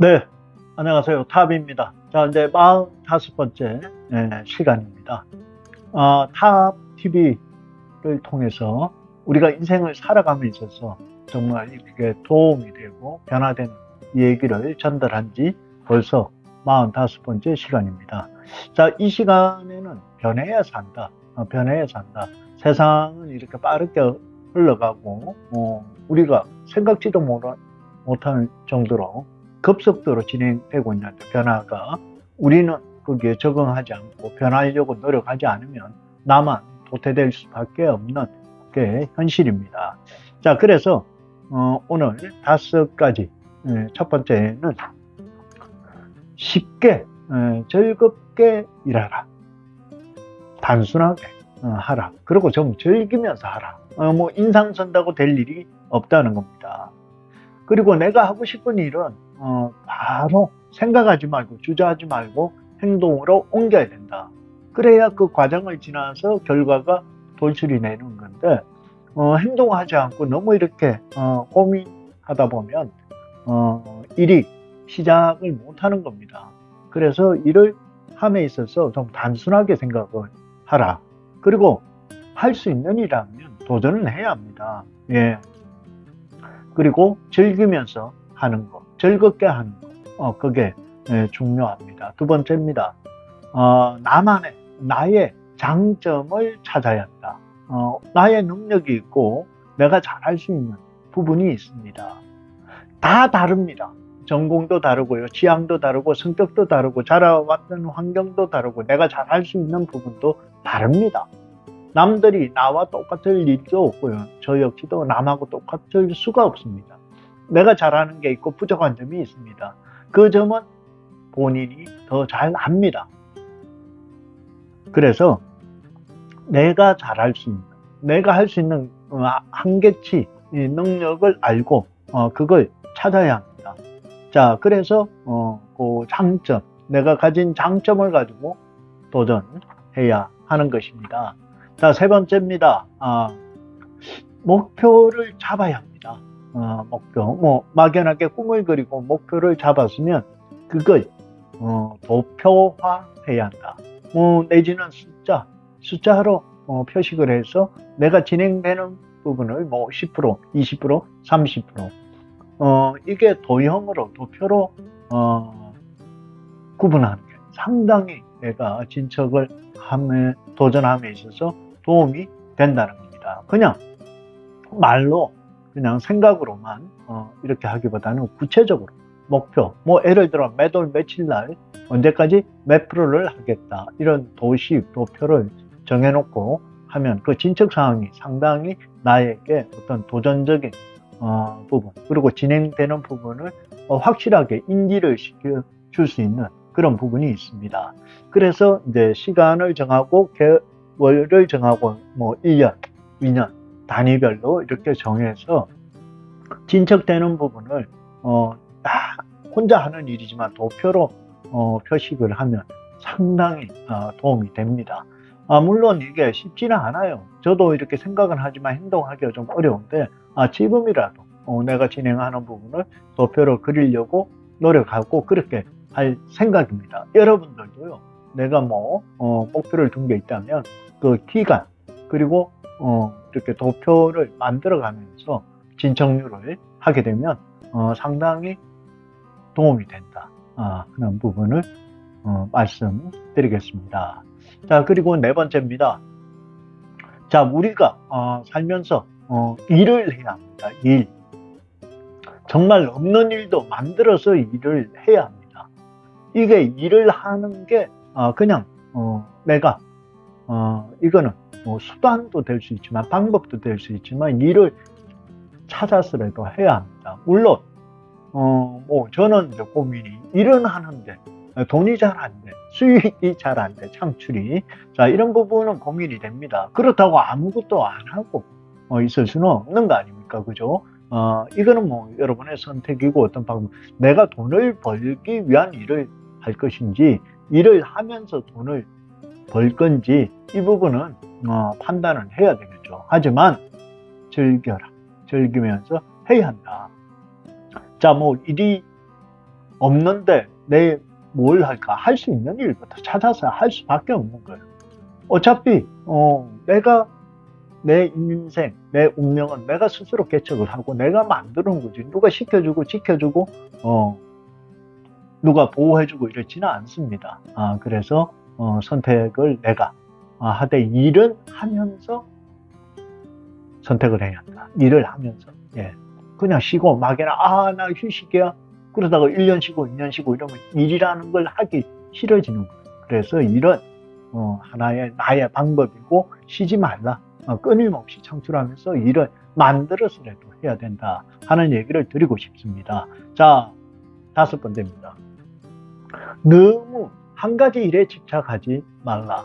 네, 안녕하세요. 탑입니다. 자, 이제 45번째 시간입니다. 아, 탑 TV를 통해서 우리가 인생을 살아감에 있어서 정말 이렇게 도움이 되고 변화된 얘기를 전달한 지 벌써 45번째 시간입니다. 자, 이 시간에는 변해야 산다. 어, 변해야 산다. 세상은 이렇게 빠르게 흘러가고, 어, 우리가 생각지도 못하- 못할 정도로 급속도로 진행되고 있는 변화가 우리는 거기에 적응하지 않고 변하려고 노력하지 않으면 나만 도태될 수밖에 없는 게 현실입니다. 자, 그래서 어, 오늘 다섯 가지 예, 첫 번째는 쉽게 예, 즐겁게 일하라. 단순하게 어, 하라. 그리고 좀 즐기면서 하라. 어, 뭐 인상 쓴다고 될 일이 없다는 겁니다. 그리고 내가 하고 싶은 일은 어, 바로 생각하지 말고 주저하지 말고 행동으로 옮겨야 된다. 그래야 그 과정을 지나서 결과가 돌출이 되는 건데 어, 행동하지 않고 너무 이렇게 어, 고민하다 보면 어, 일이 시작을 못하는 겁니다. 그래서 일을 함에 있어서 좀 단순하게 생각을 하라. 그리고 할 수 있는 일이라면 도전은 해야 합니다. 예. 그리고 즐기면서 하는 것, 즐겁게 하는 것, 어, 그게 예, 중요합니다. 두 번째입니다. 어, 나만의, 나의 장점을 찾아야 한다. 어, 나의 능력이 있고 내가 잘할 수 있는 부분이 있습니다. 다 다릅니다. 전공도 다르고요, 취향도 다르고, 성격도 다르고, 자라왔던 환경도 다르고, 내가 잘할 수 있는 부분도 다릅니다. 남들이 나와 똑같을 일도 없고요. 저 역시도 남하고 똑같을 수가 없습니다. 내가 잘하는 게 있고 부족한 점이 있습니다. 그 점은 본인이 더 잘 압니다. 그래서 내가 잘할 수 있는, 내가 할 수 있는 어, 한계치, 이 능력을 알고 어, 그걸 찾아야 합니다. 자, 그래서 어, 그 장점, 내가 가진 장점을 가지고 도전해야 하는 것입니다. 자, 세 번째입니다. 아, 목표를 잡아야 합니다. 어, 목표, 뭐, 막연하게 꿈을 그리고 목표를 잡았으면 그걸 어, 도표화해야 한다. 뭐, 내지는 숫자, 숫자로 어, 표식을 해서 내가 진행되는 부분을 뭐 10%, 20%, 30%, 어, 이게 도형으로, 도표로 어, 구분하는 게 상당히 내가 진척을 함에, 도전함에 있어서 도움이 된다는 겁니다. 그냥 말로 그냥 생각으로만 어, 이렇게 하기보다는 구체적으로 목표 뭐 예를 들어 매달 며칠 날 언제까지 몇 프로를 하겠다 이런 도시 도표를 정해놓고 하면 그 진척 사항이 상당히 나에게 어떤 도전적인 어, 부분 그리고 진행되는 부분을 어, 확실하게 인지를 시켜 줄 수 있는 그런 부분이 있습니다. 그래서 이제 시간을 정하고 개월을 정하고 뭐 1년, 2년 단위별로 이렇게 정해서 진척되는 부분을 어, 다 혼자 하는 일이지만 도표로 어, 표식을 하면 상당히 어, 도움이 됩니다. 아, 물론 이게 쉽지는 않아요. 저도 이렇게 생각은 하지만 행동하기가 좀 어려운데 아, 지금이라도 어, 내가 진행하는 부분을 도표로 그리려고 노력하고 그렇게 할 생각입니다. 여러분들도요. 내가 뭐 어, 목표를 둔 게 있다면 그 기간 그리고 어, 이렇게 도표를 만들어가면서 진척률을 하게 되면 어, 상당히 도움이 된다 아, 하는 부분을 어, 말씀드리겠습니다. 자 그리고 네 번째입니다. 자 우리가 어, 살면서 어, 일을 해야 합니다. 일 정말 없는 일도 만들어서 일을 해야 합니다. 이게 일을 하는 게 어, 그냥 어, 내가 어, 이거는 뭐 수단도 될 수 있지만 방법도 될 수 있지만 일을 찾아서라도 해야 합니다. 물론 어, 뭐 저는 이제 고민이 일은 하는데 돈이 잘 안 돼, 수익이 잘 안 돼, 창출이 자 이런 부분은 고민이 됩니다. 그렇다고 아무것도 안 하고 어, 있을 수는 없는 거 아닙니까, 그죠? 어, 이거는 뭐 여러분의 선택이고 어떤 방법, 내가 돈을 벌기 위한 일을 할 것인지 일을 하면서 돈을 벌 건지 이 부분은 어, 판단을 해야 되겠죠. 하지만 즐겨라. 즐기면서 해야 한다. 자, 뭐 일이 없는데 내 뭘 할까? 할 수 있는 일부터 찾아서 할 수밖에 없는 거예요. 어차피 어, 내가 내 인생, 내 운명은 내가 스스로 개척을 하고 내가 만드는 거지. 누가 시켜주고 지켜주고 어, 누가 보호해주고 이렇지는 않습니다. 아, 그래서 어, 선택을 내가 아, 하되 일은 하면서 선택을 해야 한다. 일을 하면서 예. 그냥 쉬고 막이나 아나 휴식이야 그러다가 1년 쉬고 2년 쉬고 이러면 일이라는 걸 하기 싫어지는 거예요. 그래서 일은 어, 하나의 나의 방법이고 쉬지 말라. 어, 끊임없이 창출하면서 일을 만들어서라도 해야 된다 하는 얘기를 드리고 싶습니다. 자, 다섯 번째입니다. 너무 한 가지 일에 집착하지 말라.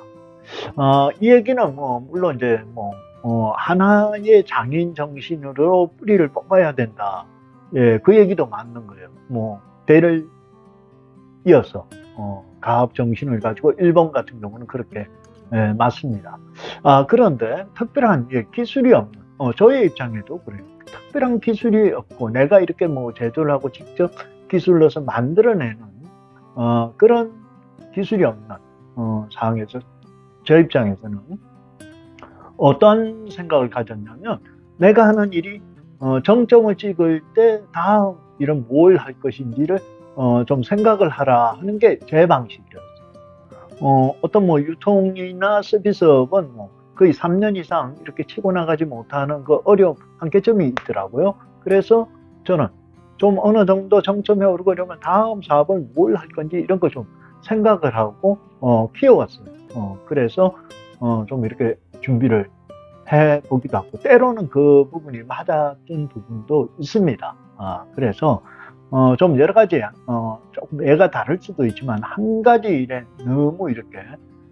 어, 이 얘기는 뭐 물론 이제 뭐 어, 하나의 장인 정신으로 뿌리를 뽑아야 된다. 예, 그 얘기도 맞는 거예요. 뭐 대를 이어서 어, 가업 정신을 가지고 일본 같은 경우는 그렇게 예, 맞습니다. 아, 그런데 특별한 예, 기술이 없는 어, 저의 입장에도 그래요. 특별한 기술이 없고 내가 이렇게 뭐 제조를 하고 직접 기술로서 만들어내는 어, 그런 기술이 없는 어, 상황에서 저 입장에서는 어떤 생각을 가졌냐면 내가 하는 일이 어, 정점을 찍을 때 다음 일은 뭘 할 것인지를 어, 좀 생각을 하라 하는 게 제 방식이었어요. 어, 어떤 뭐 유통이나 서비스업은 뭐 거의 3년 이상 이렇게 치고 나가지 못하는 그 어려움, 한계점이 있더라고요. 그래서 저는 좀 어느 정도 정점에 오르고 이러면 다음 사업을 뭘 할 건지 이런 거 좀 생각을 하고 어, 키워왔어요. 어, 그래서 어, 좀 이렇게 준비를 해 보기도 하고 때로는 그 부분이 맞았던 부분도 있습니다. 아, 그래서 어, 좀 여러 가지 어, 조금 애가 다를 수도 있지만 한 가지 일에 너무 이렇게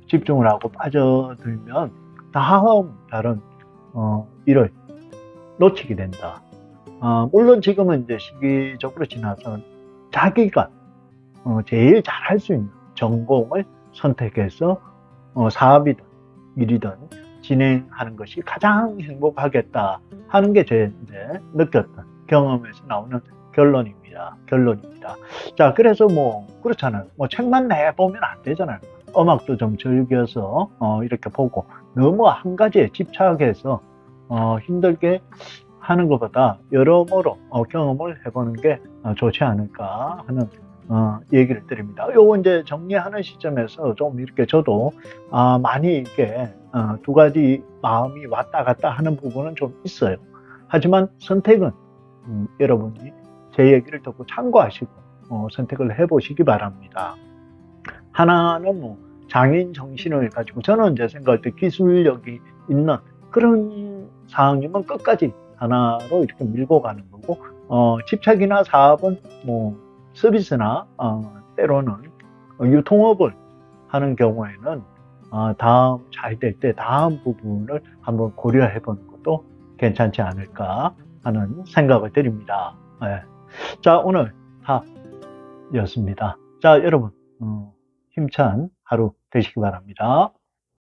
집중을 하고 빠져들면 다음 다른 어, 일을 놓치게 된다. 어, 물론 지금은 이제 시기적으로 지나서 자기가 어, 제일 잘할 수 있는 전공을 선택해서 어, 사업이든 일이든 진행하는 것이 가장 행복하겠다 하는 게 제 느꼈던 경험에서 나오는 결론입니다. 결론입니다. 자, 그래서 뭐 그렇잖아요. 뭐 책만 내 보면 안 되잖아요. 음악도 좀 즐겨서 어, 이렇게 보고 너무 한 가지에 집착해서 어, 힘들게 하는 것보다 여러모로 어, 경험을 해보는 게 어, 좋지 않을까 하는 어, 얘기를 드립니다. 요거 이제 정리하는 시점에서 좀 이렇게 저도 아, 많이 이렇게 어, 두 가지 마음이 왔다 갔다 하는 부분은 좀 있어요. 하지만 선택은 음, 여러분이 제 얘기를 듣고 참고하시고 어, 선택을 해보시기 바랍니다. 하나는 뭐 장인 정신을 가지고 저는 제 생각할 때 기술력이 있는 그런 상황이면 끝까지 하나로 이렇게 밀고 가는 거고 어, 집착이나 사업은 뭐 서비스나 어, 때로는 유통업을 하는 경우에는 어, 다음 잘 될 때 다음 부분을 한번 고려해 보는 것도 괜찮지 않을까 하는 생각을 드립니다. 예. 자 오늘 다였습니다. 자 여러분 어, 힘찬 하루 되시기 바랍니다.